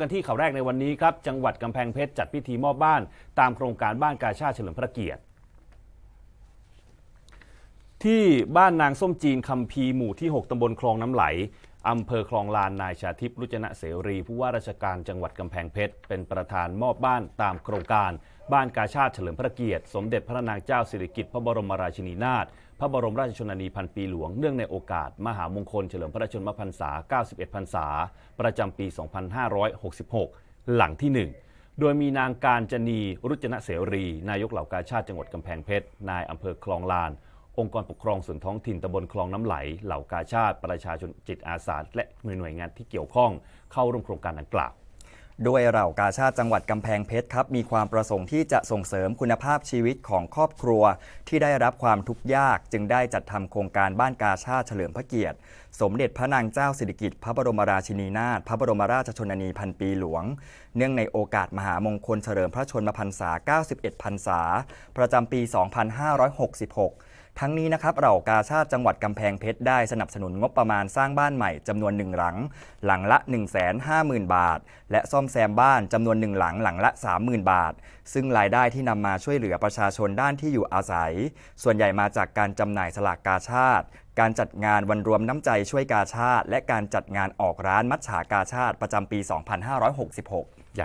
กันที่ข่าวแรกในวันนี้ครับ จังหวัดกำแพงเพชรจัดพิธีมอบบ้าน ตามโครงการบ้านกาชาติเฉลิมพระเกียรติ ที่บ้านนางส้มจีนคำพีหมู่ที่ 6 ตำบลคลองน้ำไหลอำเภอคลองลานนายชาทิพย์รุจนะเสรี ผู้ว่าราชการจังหวัดกำแพงเพชรเป็นประธานมอบบ้านตามโครงการ บ้านกาชาติเฉลิมพระเกียรติ สมเด็จพระนางเจ้าสิริกิติ์พระบรมราชินีนาถพระบรมราชชนนีพันปีหลวงเนื่องในโอกาส มหามงคลเฉลิมพระชนมพรรษา 91 พรรษา ประจำปี 2566 หลังที่ 1โดยมีนางการจนีรุจนะเสรี นายกเหล่ากาชาติจังหวัดกำแพงเพชร นายอำเภอคลองลาน องค์กรปกครองส่วนท้องถิ่นตำบลคลองน้ำไหล เหล่ากาชาติ ประชาชนจิตอาสาและหน่วยงานที่เกี่ยวข้อง เข้าร่วมโครงการดังกล่าว ด้วยเหล่ากาชาติจังหวัดกำแพงเพชรครับ มีความประสงค์ที่จะส่งเสริมคุณภาพชีวิตของครอบครัว ที่ได้รับความทุกข์ยาก จึงได้จัดทำโครงการบ้านกาชาติเฉลิมพระเกียรติ สมเด็จพระนางเจ้าสิริกิติ์พระบรมราชินีนาถพระบรมราชชนนีพันปีหลวง เนื่องในโอกาสมหามงคลเฉลิมพระชนมพรรษา 91 พรรษา ประจำปี 2566 ทั้งนี้นะครับเรากาชาติจังหวัดกำแพงเพชรได้สนับสนุนงบประมาณสร้างบ้านใหม่จำนวนหนึ่งหลัง หลังละ 150,000 บาท และซ่อมแซมบ้านจำนวนหนึ่งหลังหลังละ 30,000 บาท ซึ่งรายได้ที่นำมาช่วยเหลือประชาชนด้านที่อยู่อาศัย ส่วนใหญ่มาจากการจำหน่ายสลากกาชาติ การจัดงานวันรวมน้ำใจช่วยกาชาติ และการจัดงานออกร้านมัชฉากาชาติประจำปี 2566